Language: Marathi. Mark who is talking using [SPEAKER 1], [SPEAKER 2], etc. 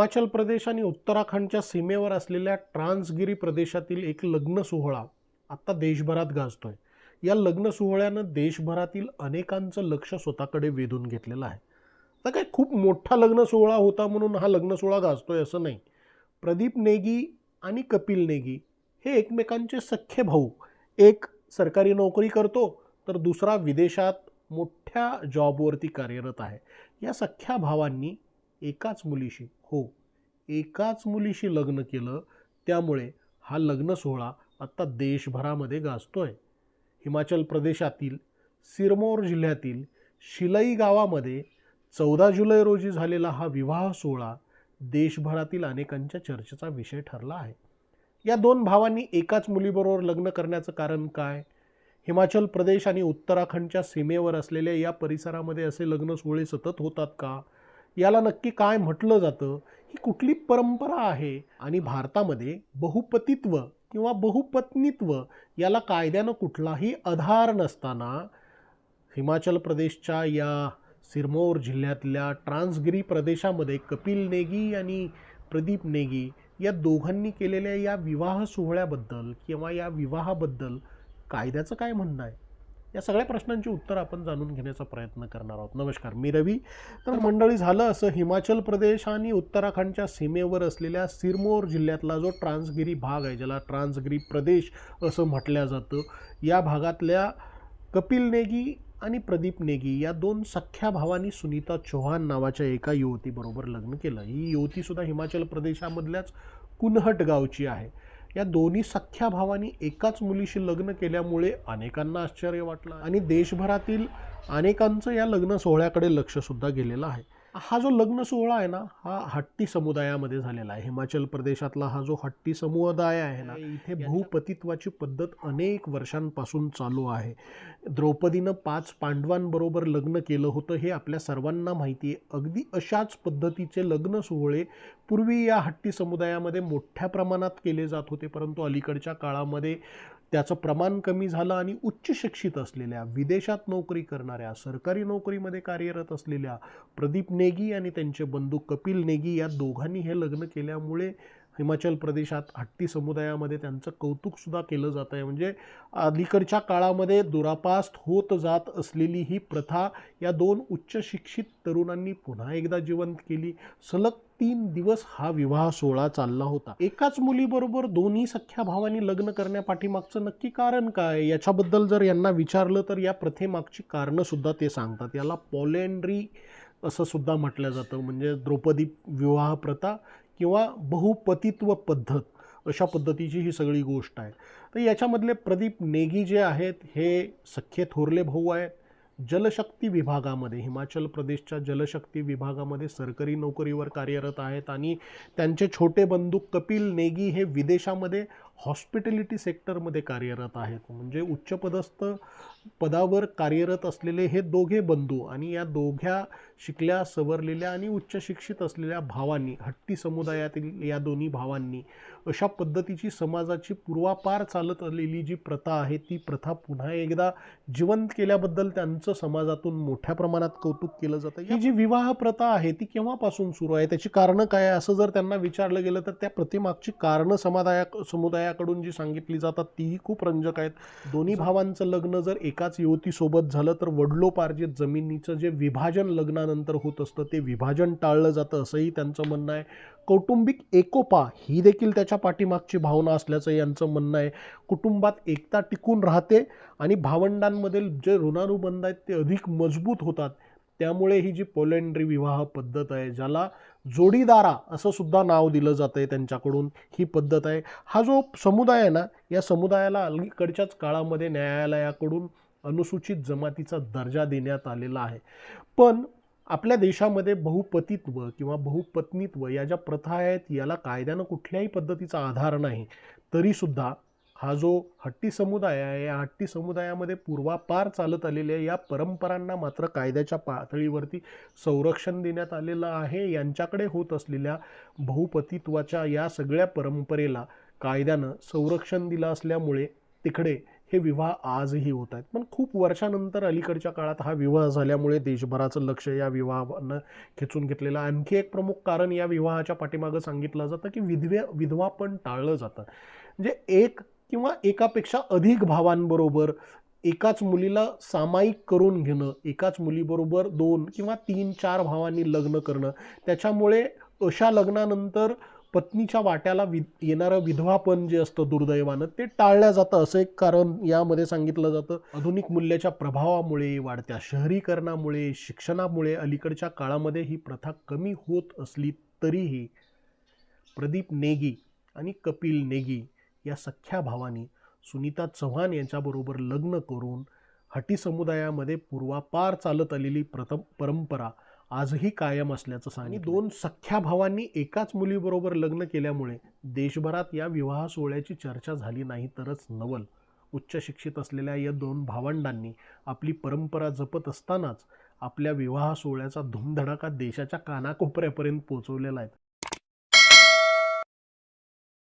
[SPEAKER 1] हिमाचल प्रदेश आणि उत्तराखंडच्या सीमेवर असलेल्या ट्रान्सगिरी प्रदेशातील एक लग्न सोहळा आत्ता देशभरात गाजतोय. या लग्न सोहळ्यानं देशभरातील अनेकांचं लक्ष स्वतःकडे वेधून घेतलेलं आहे. आता काय खूप मोठा लग्न सोहळा होता म्हणून हा लग्न सोहळा गाजतोय असं नाही. प्रदीप नेगी आणि कपिल नेगी हे एकमेकांचे सख्खे भाऊ. एक सरकारी नोकरी करतो तर दुसरा विदेशात मोठ्या जॉबवरती कार्यरत आहे. या सख्ख्या भावांनी एकाच मुलीशी हो एकाच मुलीशी लग्न केलं त्यामुळे हा लग्न सोहळा आत्ता देशभरामध्ये गाजतोय. हिमाचल प्रदेशातील सिरमौर जिल्ह्यातील शिलई गावामध्ये चौदा जुलै रोजी झालेला हा विवाह सोहळा देशभरातील अनेकांच्या चर्चेचा विषय ठरला आहे. या दोन भावांनी एकाच मुलीबरोबर लग्न करण्याचं कारण काय? हिमाचल प्रदेश आणि उत्तराखंडच्या सीमेवर असलेल्या या परिसरामध्ये असे लग्न सोहळे सतत होतात का? याला नक्की काय म्हटलं जातं? ही कुठली परंपरा आहे आणि भारतामध्ये बहुपतित्व किंवा बहुपत्नीत्व याला कायद्यानं कुठलाही आधार नसताना हिमाचल प्रदेशच्या या सिरमौर जिल्ह्यातल्या ट्रान्सगिरी प्रदेशामध्ये कपिल नेगी आणि प्रदीप नेगी या दोघांनी केलेल्या या विवाह सोहळ्याबद्दल किंवा या विवाहाबद्दल कायद्याचं काय म्हणणं आहे? या सगळ्या प्रश्नांची उत्तर आपण जाणून घेण्याचा प्रयत्न करणार आहोत. नमस्कार मी रवी. तर मंडळी झालं असं हिमाचल प्रदेश आणि उत्तराखंडच्या सीमेवर असलेल्या सिरमौर जिल्ह्यातला जो ट्रान्सगिरी भाग आहे ज्याला ट्रान्सगिरी प्रदेश असं म्हटलं जातं या भागातल्या कपिल नेगी आणि प्रदीप नेगी या दोन सख्ख्या भावांनी सुनीता चौहान नावाच्या एका युवतीबरोबर लग्न केलं. ही युवतीसुद्धा हिमाचल प्रदेशामधल्याच कुनहट गावची आहे. या दोन्ही सख्ख्या भावांनी एकाच मुलीशी लग्न केल्यामुळे अनेकांना आश्चर्य वाटलं आणि देशभरातील अनेकांचं या लग्न सोहळ्याकडे लक्षसुद्धा गेलेलं आहे. हा जो लग्न सोहळा आहे ना हा हट्टी समुदायामध्ये झालेला आहे. हिमाचल प्रदेशातला हा जो हट्टी समुदाय आहे ना इथे भूपतित्वाची पद्धत अनेक वर्षांपासून चालू आहे. द्रौपदीनं पाच पांडवांबरोबर लग्न केलं होतं हे आपल्या सर्वांना माहिती आहे. अगदी अशाच पद्धतीचे लग्न सोहळे पूर्वी या हट्टी समुदायामध्ये मोठ्या प्रमाणात केले जात होते परंतु अलीकडच्या काळामध्ये त्याचं प्रमाण कमी झालं आणि उच्च शिक्षित असलेल्या विदेशात नोकरी करणाऱ्या सरकारी नोकरीमध्ये कार्यरत असलेल्या प्रदीप नेगी आणि त्यांचे बंधू कपिल नेगी या दोघांनी हे लग्न केल्यामुळे हिमाचल प्रदेशात हट्टी समुदायामध्ये त्यांचं कौतुकसुद्धा केलं जात आहे. म्हणजे अलीकडच्या काळामध्ये दुरापास्त होत जात असलेली ही प्रथा या दोन उच्च शिक्षित तरुणांनी पुन्हा एकदा जिवंत केली. सलग तीन दिवस हा विवाह सोहळा चालला होता. एकाच मुलीबरोबर दोन्ही सख्ख्या भावांनी लग्न करण्यापाठीमागचं नक्की कारण काय? याच्याबद्दल जर यांना विचारलं तर या प्रथेमागची कारणं सुद्धा ते सांगतात. याला पॉलेंड्री असं सुद्धा म्हटलं जातं. म्हणजे द्रौपदी विवाह प्रथा किंवा बहुपतित्व पद्धत अशा पद्धतीची ही सगळी गोष्ट आहे. तर याच्यामधले प्रदीप नेगी जे आहेत हे सख्खे थोरले भाऊ आहेत. जलशक्ती विभागामध्ये हिमाचल प्रदेशच्या जलशक्ती विभागामध्ये सरकारी नोकरीवर कार्यरत आहेत आणि त्यांचे छोटे बंधू कपिल नेगी हे विदेशामध्ये हॉस्पिटॅलिटी सेक्टरमध्ये कार्यरत आहेत. म्हणजे उच्चपदस्थ पदावर कार्यरत असलेले हे दोघे बंधू आणि या दोघ्या शिकल्या सवरलेल्या आणि उच्च शिक्षित असलेल्या भावांनी हट्टी समुदायातील या दोन्ही भावांनी अशा पद्धतीची समाजाची पूर्वापार चालत आलेली जी प्रथा आहे ती प्रथा पुन्हा एकदा जिवंत केल्याबद्दल त्यांचं समाजातून मोठ्या प्रमाणात कौतुक केलं जातं. ही जी विवाह प्रथा आहे ती केव्हापासून सुरू आहे? त्याची कारणं काय आहे? असं जर त्यांना विचारलं गेलं तर त्या प्रतिमागची कारणं समादाया समुदायाकडून जी सांगितली जातात तीही खूप रंजक आहेत. दोन्ही भावांचं लग्न जर एकाच युवतीसोबत झालं तर वडलोपार्जित जमिनीचं जे विभाजन लग्नानंतर होत असतं ते विभाजन टाळलं जातं असंही त्यांचं म्हणणं आहे. कौटुंबिक एकोपा ही देखील त्याच्या पाठीमागची भावना असल्याचं यांचं म्हणणं आहे. कुटुंबात एकता टिकून राहते आणि भावंडांमधील जे ऋणानुबंध आहेत ते अधिक मजबूत होतात. त्यामुळे ही जी पोलेंड्री विवाह पद्धत आहे ज्याला जोडीदारा असं सुद्धा नाव दिलं जातं आहे त्यांच्याकडून ही पद्धत आहे. हा जो समुदाय आहे ना या समुदायाला अलीकडच्याच काळामध्ये न्यायालयाकडून अनुसूचित जमातीचा दर्जा देण्यात आलेला आहे. पण आपल्या देशामध्ये बहुपतित्व किंवा बहुपत्नीत्व या ज्या प्रथा आहेत याला कायद्यानं कुठल्याही पद्धतीचा आधार नाही तरीसुद्धा हा जो हट्टी समुदाय आहे या हट्टी समुदायामध्ये पूर्वापार चालत आलेल्या या परंपरांना मात्र कायद्याच्या पातळीवरती संरक्षण देण्यात आलेलं आहे. यांच्याकडे होत असलेल्या बहुपतित्वाच्या या सगळ्या परंपरेला कायद्यानं संरक्षण दिलं असल्यामुळे तिकडे हे विवाह आजही होत आहेत. पण खूप वर्षानंतर अलीकडच्या काळात हा विवाह झाल्यामुळे देशभराचं लक्ष या विवाहानं खेचून घेतलेलं आणखी एक प्रमुख कारण या विवाहाच्या पाठीमागं सांगितलं जातं की विधवे विधवा पण टाळलं जातं. म्हणजे एक किंवा एकापेक्षा अधिक भावांबरोबर एकाच मुलीला सामायिक करून घेणं एकाच मुलीबरोबर दोन किंवा तीन चार भावांनी लग्न करणं त्याच्यामुळे अशा लग्नानंतर पत्नीच्या वाट्याला वि येणारं विधवापण जे असतं दुर्दैवानं ते टाळलं जातं. असं एक कारण यामध्ये सांगितलं जातं. आधुनिक मूल्याच्या प्रभावामुळे वाढत्या शहरीकरणामुळे शिक्षणामुळे अलीकडच्या काळामध्ये ही प्रथा कमी होत असली तरीही प्रदीप नेगी आणि कपिल नेगी या सख्ख्या भावांनी सुनीता चव्हाण यांच्याबरोबर लग्न करून हटी समुदायामध्ये पूर्वापार चालत आलेली प्रथम परंपरा आजही कायम असल्याचं सांगितलं. दोन सख्ख्या भावांनी एकाच मुलीबरोबर लग्न केल्यामुळे देशभरात या विवाह सोहळ्याची चर्चा झाली नाही तरच नवल. उच्च शिक्षित असलेल्या या दोन भावंडांनी आपली परंपरा जपत असतानाच आपल्या विवाह सोहळ्याचा धूमधडाका देशाच्या कानाकोपऱ्यापर्यंत पोहोचवलेला आहे.